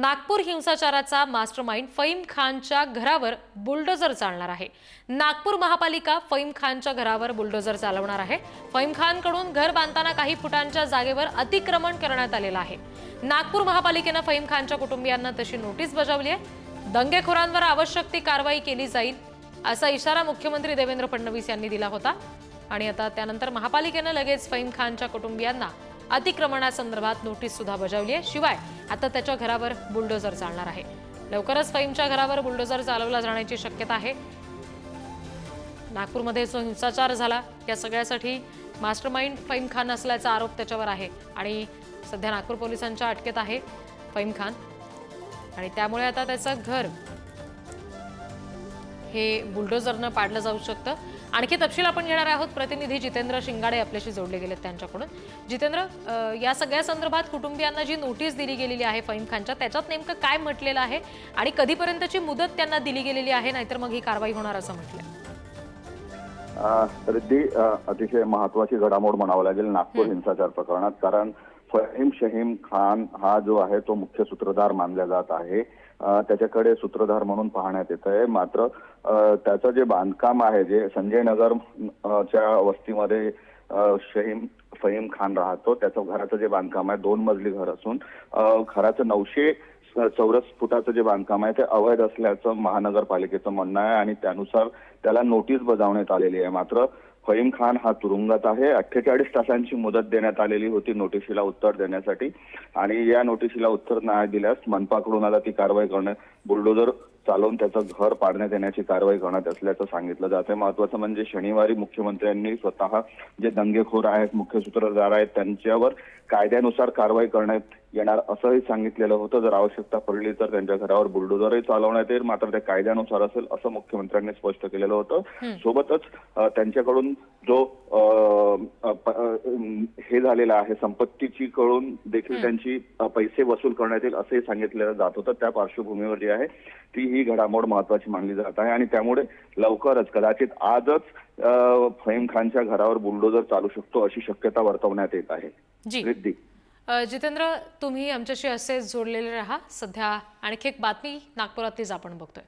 नागपूर हिंसाचाराचा मास्टरमाइंड फईम खानच्या घरावर बुलडोझर चालणार आहे. नागपूर महापालिका फईम खानच्या घरावर बुलडोझर चालवणार आहे. फईम खानकडून घर बांधताना काही फुटांच्या जागेवर अतिक्रमण करण्यात आलेलं आहे. नागपूर महापालिकेनं फईम खानच्या कुटुंबियांना तशी नोटीस बजावली आहे. दंगेखोरांवर आवश्यक ती कारवाई केली जाईल असा इशारा मुख्यमंत्री देवेंद्र फडणवीस यांनी दिला होता. आणि आता त्यानंतर महापालिकेनं लगेच फईम खानच्या कुटुंबियांना अतिक्रमणासंदर्भात नोटीस सुद्धा बजावली आहे. शिवाय आता त्याच्या घरावर बुलडोझर चालणार आहे. लवकरच फईमच्या घरावर बुलडोझर चालवला जाण्याची शक्यता आहे. नागपूरमध्ये जो हिंसाचार झाला या सगळ्यासाठी मास्टरमाइंड फईम खान असल्याचा आरोप त्याच्यावर आहे. आणि सध्या नागपूर पोलिसांच्या अटकेत आहे फईम खान. आणि त्यामुळे आता त्याचं घर हे बुलडोझरनं पाडलं जाऊ शकतं. आणखी तपशील आपण घेणार आहोत. प्रतिनिधी जितेंद्र शिंगाडे आपल्याशी जोडले गेलेत त्यांच्याकडून. जितेंद्र या सगळ्या संदर्भात कुटुंबियांना जी नोटीस दिली गेलेली आहे फईम खानच्या त्याच्यात नेमकं काय म्हटलेलं आहे आणि कधीपर्यंतची मुदत त्यांना दिली गेलेली आहे नाहीतर मग ही कारवाई होणार असं म्हटलंय. अ, रिद्धी अतिशय महत्वाची घडामोड म्हणावं लागेल नागपूर हिंसाचार प्रकरणात. कारण फहीम शहीम खान हा जो आहे तो मुख्य सूत्रधार मानला जात आहे. त्याच्याकडे सूत्रधार म्हणून पाहण्यात येत आहे. मात्र त्याचं जे बांधकाम आहे जे संजय नगर च्या वस्तीमध्ये शहीम फहीम खान राहतो. त्याचं घराचं जे बांधकाम आहे दोन मजली घर असून घराचं नऊशे चौरस फुटाचं जे बांधकाम आहे ते अवैध असल्याचं महानगरपालिकेचं म्हणणं आहे आणि त्यानुसार त्याला नोटीस बजावण्यात आलेली आहे. मात्र फहीम खान हा तुरुंगात आहे. अठ्ठेचाळीस तासांची मुदत देण्यात आलेली होती नोटिशीला उत्तर देण्यासाठी. आणि या नोटिशीला उत्तर नाही दिल्यास मनपाकडून आता ती कारवाई करण्यात बुलडोजर चालवून त्याचं घर पाडण्यात येण्याची कारवाई करण्यात असल्याचं सांगितलं जात आहे महत्वाचं म्हणजे शनिवारी मुख्यमंत्र्यांनी स्वतः जे दंगेखोर आहेत मुख्य सूत्रधार आहेत त्यांच्यावर कायद्यानुसार कारवाई करण्यात येणार असंही सांगितलेलं होतं. जर आवश्यकता पडली तर त्यांच्या घरावर बुलडोझरही चालवण्यात येईल. मात्र ते कायद्यानुसार असेल असं मुख्यमंत्र्यांनी स्पष्ट केलेलं होतं. सोबतच त्यांच्याकडून जो हे झालेला आहे संपत्तीची कडून देखील त्यांची पैसे वसूल करण्यात येईल असंही सांगितलं जात होतं. त्या पार्श्वभूमीवर जी आहे ती ही घडामोड महत्वाची मानली जात आहे. आणि त्यामुळे लवकरच कदाचित आजच फहीम खानच्या घरावर बुलडोझर चालू शकतो अशी शक्यता वर्तवण्यात येत आहे. जितेंद्र तुम्ही आमच्याशी असेच जोडलेले राहा. सध्या आणखी एक बातमी नागपुरातलीच आपण बघतोय.